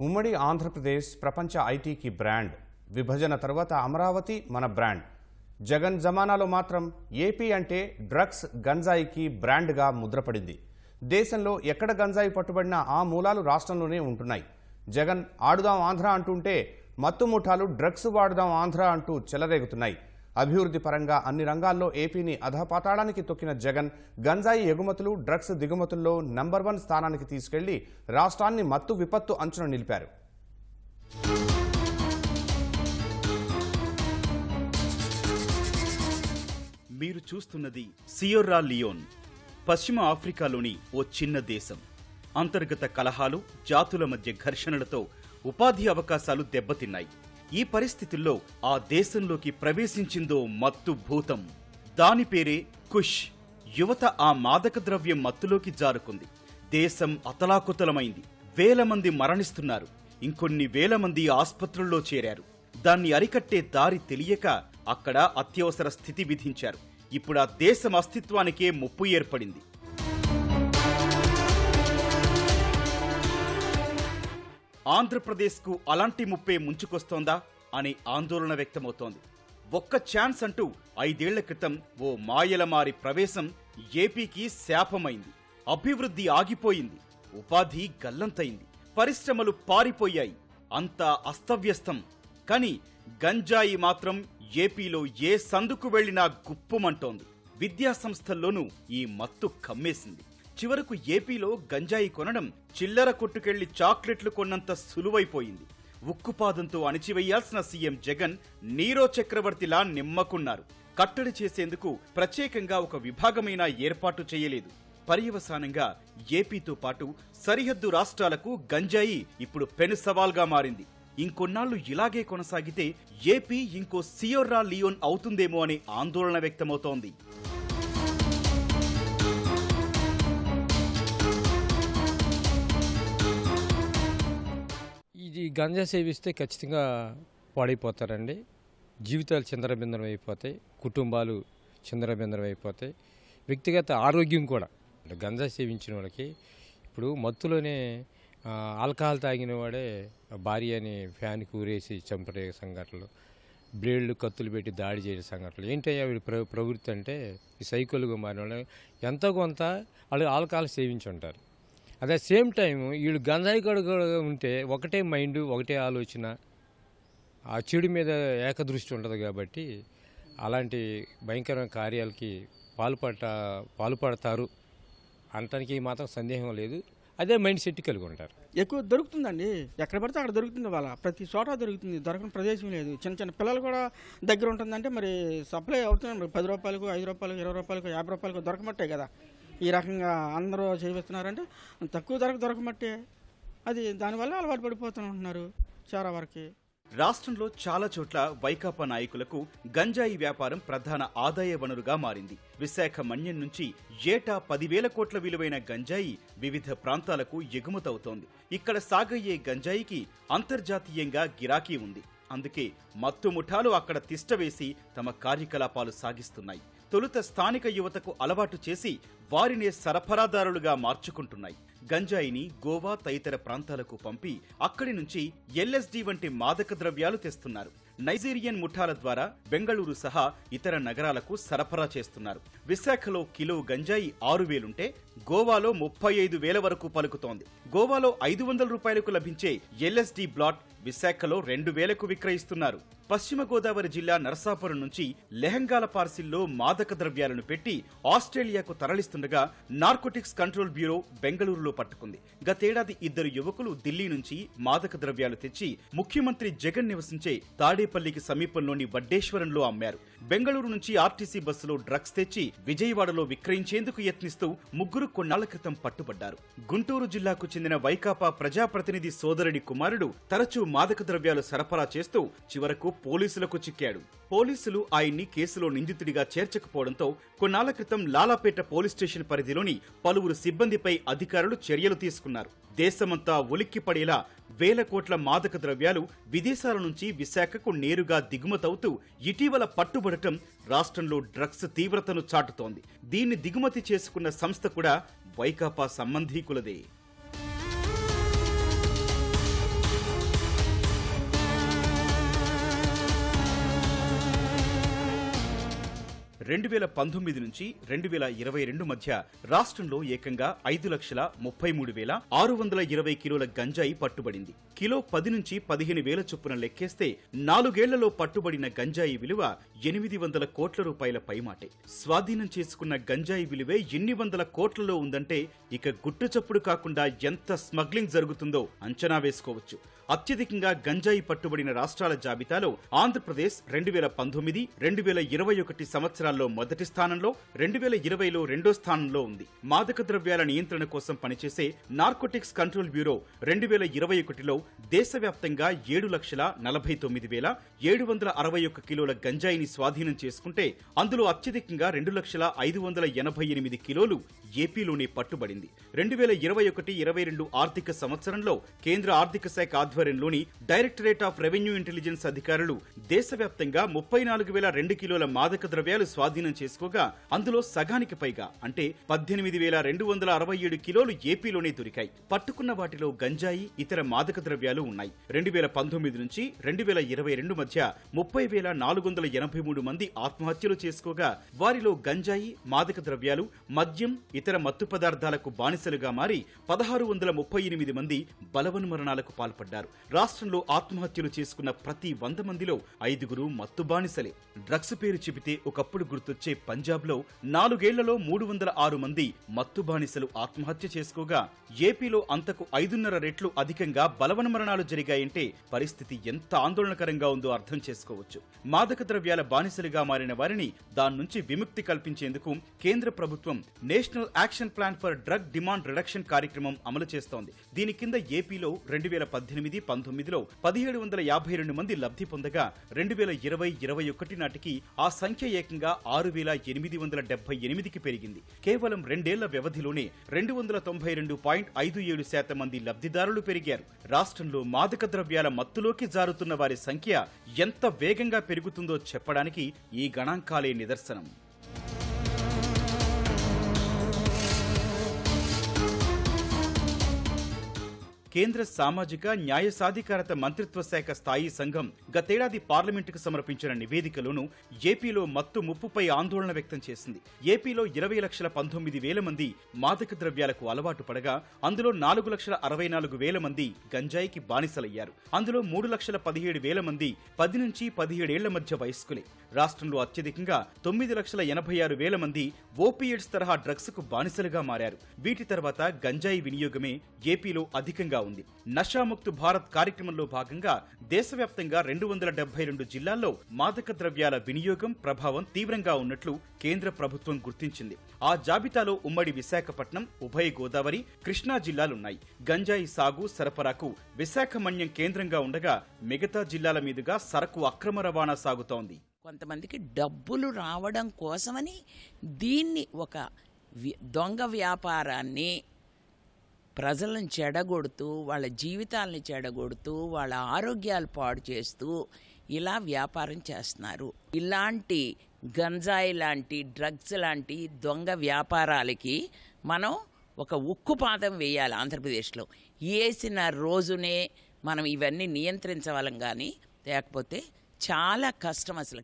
ఉమ్మడి ఆంధ్రప్రదేశ్ ప్రపంచ ఐటీకి బ్రాండ్. విభజన తర్వాత అమరావతి మన బ్రాండ్. జగన్ జమానాలో మాత్రం ఏపీ అంటే డ్రగ్స్ గంజాయికి బ్రాండ్గా ముద్రపడింది. దేశంలో ఎక్కడ గంజాయి పట్టుబడినా ఆ మూలాలు రాష్ట్రంలోనే ఉంటున్నాయి. జగన్ ఆడుదాం ఆంధ్ర అంటుంటే మత్తుముఠాలు డ్రగ్స్ వాడుదాం ఆంధ్ర అంటూ చెలరేగుతున్నాయి. అభివృద్ధి పరంగా అన్ని రంగాల్లో ఏపీని అధపాతాళానికి తొక్కిన జగన్ గంజాయి ఎగుమతులు డ్రగ్స్ దిగుమతుల్లో నంబర్ వన్ స్థానానికి తీసుకెళ్ళి రాష్ట్రాన్ని మత్తు విపత్తు అంచున నిలిపారు. మీరు చూస్తున్నది సియోరా లియోన్ పశ్చిమ ఆఫ్రికాలోని ఓ చిన్న దేశం. అంతర్గత కలహాలు జాతుల మధ్య ఘర్షణలతో ఉపాధి అవకాశాలు దెబ్బతిన్నాయి. ఈ పరిస్థితుల్లో ఆ దేశంలోకి ప్రవేశించిందో మత్తు భూతం దాని పేరే కుష్. యువత ఆ మాదక ద్రవ్యం మత్తులోకి జారుకుంది. దేశం అతలాకుతలమైంది. వేల మంది మరణిస్తున్నారు. ఇంకొన్ని వేల మంది ఆస్పత్రుల్లో చేరారు. దాన్ని అరికట్టే దారి తెలియక అక్కడ అత్యవసర స్థితి విధించారు. ఇప్పుడు ఆ దేశం అస్తిత్వానికే ముప్పు ఏర్పడింది. ఆంధ్రప్రదేశ్కు అలాంటి ముప్పే ముంచుకొస్తోందా? అనే ఆందోళన వ్యక్తమవుతోంది. ఒక్క ఛాన్స్ అంటూ ఐదేళ్ళ క్రితం ఓ మాయలమారి ప్రవేశం ఏపీకి శాపమైంది. అభివృద్ధి ఆగిపోయింది. ఉపాధి గల్లంతైంది. పరిశ్రమలు పారిపోయాయి. అంతా అస్తవ్యస్తం. కానీ గంజాయి మాత్రం ఏపీలో ఏ సందుకు వెళ్ళినా గుప్పుమంటోంది. విద్యాసంస్థల్లోనూ ఈ మత్తు కమ్మేసింది. చివరకు ఏపీలో గంజాయి కొనడం చిల్లర కొట్టుకెళ్ళి చాక్లెట్లు కొన్నంత సులువైపోయింది. ఉక్కుపాదంతో అణిచివేయాల్సిన సీఎం జగన్ నీరో చక్రవర్తిలా నిమ్మకున్నారు. కట్టడి చేసేందుకు ప్రత్యేకంగా ఒక విభాగమైనా ఏర్పాటు చేయలేదు. పర్యవసానంగా ఏపీతో పాటు సరిహద్దు రాష్ట్రాలకు గంజాయి ఇప్పుడు పెను సవాల్గా మారింది. ఇంకొన్నాళ్ళు ఇలాగే కొనసాగితే ఏపీ ఇంకో సియోర్రా లియోన్ అవుతుందేమో అనే ఆందోళన వ్యక్తమవుతోంది. గంజా సేవిస్తే ఖచ్చితంగా పాడైపోతారండి. జీవితాలు చిందరబిందరం అయిపోతాయి. కుటుంబాలు చిందరబిందరం అయిపోతాయి. వ్యక్తిగత ఆరోగ్యం కూడా. గంజా సేవించిన వాళ్ళకి ఇప్పుడు మత్తులోనే ఆల్కహాల్ తాగిన వాడే భార్య అని ఫ్యాన్కి ఊరేసి చంపే సంఘటనలు బ్లేడ్లు కత్తులు పెట్టి దాడి చేయడం సంఘటనలు. ఏంటయ్యా వీడి ప్ర ప్రవృత్తి అంటే? ఈ సైకిల్గా మారిన వాళ్ళు ఎంతో కొంత వాళ్ళు ఆల్కహాల్ సేవించి ఉంటారు అదే సేమ్ టైం వీళ్ళు గంజాయి కూడా ఉంటే ఒకటే మైండ్ ఒకటే ఆలోచన. ఆ చెడు మీద ఏకదృష్టి ఉంటుంది కాబట్టి అలాంటి భయంకర కార్యాలకి పాల్పడ పాల్పడతారు అనటానికి మాత్రం సందేహం లేదు. అదే మైండ్ సెట్ కలిగి ఉంటారు. ఎక్కువ దొరుకుతుందండి. ఎక్కడ పడితే అక్కడ దొరుకుతుంది వాళ్ళ. ప్రతి చోట దొరుకుతుంది. దొరకని ప్రదేశం లేదు. చిన్న చిన్న పిల్లలు కూడా దగ్గర ఉంటుందంటే మరి సప్లై అవుతున్నాయి. మరి పది రూపాయలకు ఐదు రూపాయలకు ఇరవై రూపాయలకు యాభై రూపాయలకు దొరకమట్టే కదా. ఈ రకంగా అందరూ చేపిస్తున్నారంటే తక్కువ ధరకు దొరకమట్టే. అది దానివల్ల అలవాటు పడిపోతున్నారు చాలా వరకు. రాష్ట్రంలో చాలా చోట్ల వైకాపా నాయకులకు గంజాయి వ్యాపారం ప్రధాన ఆదాయ వనరుగా మారింది. విశాఖ మన్యం నుంచి ఏటా పదివేల కోట్ల విలువైన గంజాయి వివిధ ప్రాంతాలకు ఎగుమతవుతోంది. ఇక్కడ సాగయ్యే గంజాయికి అంతర్జాతీయంగా గిరాకీ ఉంది. అందుకే మత్తు ముఠాలు అక్కడ తిష్టవేసి తమ కార్యకలాపాలు సాగిస్తున్నాయి. తొలుత స్థానిక యువతకు అలవాటు చేసి వారినే సరఫరాదారులుగా మార్చుకుంటున్నాయి. గంజాయిని గోవా తదితర ప్రాంతాలకు పంపి అక్కడి నుంచి ఎల్ఎస్డి వంటి మాదక ద్రవ్యాలు తెస్తున్నారు. నైజీరియన్ ముఠాల ద్వారా బెంగళూరు సహా ఇతర నగరాలకు సరఫరా చేస్తున్నారు. విశాఖలో కిలో గంజాయి ఆరు వేలుంటే గోవాలో ముప్పై ఐదు వేల వరకు పలుకుతోంది. గోవాలో ఐదు వందల రూపాయలకు లభించే ఎల్ఎస్డి బ్లాట్ విశాఖలో రెండు వేలకు విక్రయిస్తున్నారు. పశ్చిమ గోదావరి జిల్లా నరసాపురం నుంచి లెహంగాల పార్సిల్లో మాదక ద్రవ్యాలను పెట్టి ఆస్ట్రేలియాకు తరలిస్తుండగా నార్కోటిక్స్ కంట్రోల్ బ్యూరో బెంగళూరులో పట్టుకుంది. గతేడాది ఇద్దరు యువకులు ఢిల్లీ నుంచి మాదక ద్రవ్యాలు తెచ్చి ముఖ్యమంత్రి జగన్ నివసించే తాడేపల్లికి సమీపంలోని వడ్డేశ్వరంలో అమ్మారు. బెంగళూరు నుంచి ఆర్టీసీ బస్సులో డ్రగ్స్ తెచ్చి విజయవాడలో విక్రయించేందుకు యత్నిస్తూ ముగ్గురు కొన్నాళ్ళ క్రితం పట్టుబడ్డారు. గుంటూరు జిల్లాకు చెందిన వైకాపా ప్రజాప్రతినిధి సోదరుడి కుమారుడు తరచూ మాదక ద్రవ్యాలు సరఫరా చేస్తూ చివరకు పోలీసులకు చిక్కాడు. పోలీసులు ఆయన్ని కేసులో నిందితుడిగా చేర్చకపోవడంతో కొన్నాళ్ళ క్రితం లాలాపేట పోలీస్ స్టేషన్ పరిధిలోని పలువురు సిబ్బందిపై అధికారులు చర్యలు తీసుకున్నారు. దేశమంతా ఉలిక్కిపడేలా వేల కోట్ల మాదక ద్రవ్యాలు విదేశాల నుంచి విశాఖకు నేరుగా దిగుమతవుతూ ఇటీవల పట్టుబడటం రాష్ట్రంలో డ్రగ్స్ తీవ్రతను చాటుతోంది. దీన్ని దిగుమతి చేసుకున్న సంస్థ కూడా వైకాపా సంబంధీకులదే. రెండు వేల పంతొమ్మిది నుంచి రెండు వేల ఇరవై రెండు మధ్య రాష్ట్రంలో ఏకంగా ఐదు లక్షల ముప్పై మూడు వేల ఆరు వందల ఇరవై కిలోల గంజాయి పట్టుబడింది. కిలో పది నుంచి పదిహేను వేల చొప్పున లెక్కేస్తే నాలుగేళ్ళలో పట్టుబడిన గంజాయి విలువ ఎనిమిది వందల కోట్ల రూపాయల పైమాటే. స్వాధీనం చేసుకున్న గంజాయి విలువే ఎన్ని వందల కోట్లలో ఉందంటే ఇక గుట్టు చప్పుడు కాకుండా ఎంత స్మగ్లింగ్ జరుగుతుందో అంచనా వేసుకోవచ్చు. అత్యధికంగా గంజాయి పట్టుబడిన రాష్ట్రాల జాబితాలో ఆంధ్రప్రదేశ్ రెండు వేల పంతొమ్మిది రెండు వేల ఇరవై ఒకటి సంవత్సరాల్లో మొదటి స్థానంలో రెండు వేల ఇరవైలో రెండో స్థానంలో ఉంది. మాదక ద్రవ్యాల నియంత్రణ కోసం పనిచేసే నార్కోటిక్స్ కంట్రోల్ బ్యూరో రెండు వేల ఇరవై ఒకటిలో దేశవ్యాప్తంగా ఏడు లక్షల నలభై తొమ్మిది వేల ఏడు వందల అరవై ఒక్క కిలోల గంజాయిని స్వాధీనం చేసుకుంటే అందులో అత్యధికంగా రెండు లక్షల ఐదు వందల ఎనభై ఎనిమిది కిలోలు ఏపీలోనే పట్టుబడింది. రెండు వేల ఇరవై ఒకటి ఇరవై రెండు ఆర్థిక సంవత్సరంలో కేంద్ర ఆర్థిక శాఖ ఆధ్వర్యంలోని డైరెక్టరేట్ ఆఫ్ రెవెన్యూ ఇంటెలిజెన్స్ అధికారులు దేశవ్యాప్తంగా ముప్పై నాలుగు వేల రెండు కిలోల మాదక ద్రవ్యాలు స్వాధీనం చేసుకోగా అందులో సగానికి పైగా అంటే పద్దెనిమిది వేల రెండు వందల అరవై ఏడు కిలోలు ఏపీలోనే దొరికాయి. పట్టుకున్న వాటిలో గంజాయి ఇతర మాదక ద్రవ్యాలు ఉన్నాయి. రెండు వేల పంతొమ్మిది నుంచి రెండు వేల ఇరవై రెండు మధ్య ముప్పై వేల నాలుగు వందల ఎనభై మూడు మంది ఆత్మహత్యలు చేసుకోగా వారిలో గంజాయి మాదక ద్రవ్యాలు మద్యం ఇతర మత్తు పదార్థాలకు బానిసలుగా మారి పదహారు వందల ముప్పై ఎనిమిది మంది బలవన్మరణాలకు పాల్పడ్డారు. రాష్ట్రంలో ఆత్మహత్యలు చేసుకున్న ప్రతి వంద మందిలో ఐదుగురు మత్తు బానిసలే. డ్రగ్స్ పేరు చెబితే ఒకప్పుడు గుర్తొచ్చే పంజాబ్లో నాలుగేళ్ళలో మూడు వందల ఆరు మంది మత్తు బానిసలు ఆత్మహత్య చేసుకోగా ఏపీలో అంతకు ఐదున్నర రెట్లు అధికంగా బలవన్మరణాలు జరిగాయంటే పరిస్థితి ఎంత ఆందోళనకరంగా ఉందో అర్థం చేసుకోవచ్చు. మాదక ద్రవ్యాల బానిసలుగా మారిన వారిని దాని నుంచి విముక్తి కల్పించేందుకు కేంద్ర ప్రభుత్వం national action plan for drug demand reduction కార్యక్రమం అమలు చేస్తోంది. దీని కింద ఏపీలో రెండు వేల పద్దెనిమిది పంతొమ్మిదిలో పదిహేడు వందల యాభై రెండు మంది లబ్ధి పొందగా రెండు వేల ఇరవై ఇరవై ఒకటి నాటికి ఆ సంఖ్య ఏకంగా ఆరు వేల ఎనిమిది వందల డెబ్బై ఎనిమిదికి పెరిగింది. కేవలం రెండేళ్ళ వ్యవధిలోనే రెండు వందల తొంభై రెండు పాయింట్ ఐదు ఏడు శాతం మంది లబ్ధిదారులు పెరిగారు. రాష్ట్రంలో మాదక ద్రవ్యాల మత్తులోకి జారుతున్న వారి సంఖ్య ఎంత వేగంగా పెరుగుతుందో చెప్పడానికి ఈ గణాంకాలే నిదర్శనం. కేంద్ర సామాజిక న్యాయ సాధికారత మంత్రిత్వ శాఖ స్థాయి సంఘం గతేడాది పార్లమెంటుకు సమర్పించిన నివేదికలోనూ ఏపీలో మత్తు ముప్పుపై ఆందోళన వ్యక్తం చేసింది. ఏపీలో ఇరవై లక్షల పంతొమ్మిది వేల మంది మాదక ద్రవ్యాలకు అలవాటు పడగా అందులో నాలుగు లక్షల అరవై నాలుగు వేల మంది గంజాయికి బానిసలయ్యారు. అందులో మూడు లక్షల పదిహేడు వేల మంది పది నుంచి పదిహేడేళ్ళ మధ్య వయస్కులే. రాష్ట్రంలో అత్యధికంగా తొమ్మిది లక్షల ఎనభై ఆరు వేల మంది ఓపీఎడ్స్ తరహా డ్రగ్స్కు బానిసలుగా మారారు. వీటి తర్వాత గంజాయి వినియోగమే ఏపీలో అధికంగా ఉంది. నషాముక్త్ భారత్ కార్యక్రమంలో భాగంగా దేశవ్యాప్తంగా రెండు వందల డెబ్బై రెండు జిల్లాల్లో మాదక ద్రవ్యాల వినియోగం ప్రభావం తీవ్రంగా ఉన్నట్లు కేంద్ర ప్రభుత్వం గుర్తించింది. ఆ జాబితాలో ఉమ్మడి విశాఖపట్నం ఉభయ గోదావరి కృష్ణా జిల్లాలున్నాయి. గంజాయి సాగు సరఫరాకు విశాఖ మన్యం కేంద్రంగా ఉండగా మిగతా జిల్లాల మీదుగా సరకు అక్రమ రవాణా సాగుతోంది. కొంతమందికి డబ్బులు రావడం కోసమని దీన్ని ఒక దొంగ వ్యాపారాన్ని ప్రజలను చెడగొడుతూ వాళ్ళ జీవితాలను చెడగొడుతూ వాళ్ళ ఆరోగ్యాలు పాడు చేస్తూ ఇలా వ్యాపారం చేస్తున్నారు. ఇలాంటి గంజాయి లాంటి డ్రగ్స్ లాంటి దొంగ వ్యాపారాలకి మనం ఒక ఉక్కుపాదం వేయాలి ఆంధ్రప్రదేశ్లో. వేసిన రోజునే మనం ఇవన్నీ నియంత్రించవలం కానీ లేకపోతే చాలా కష్టం అసలు.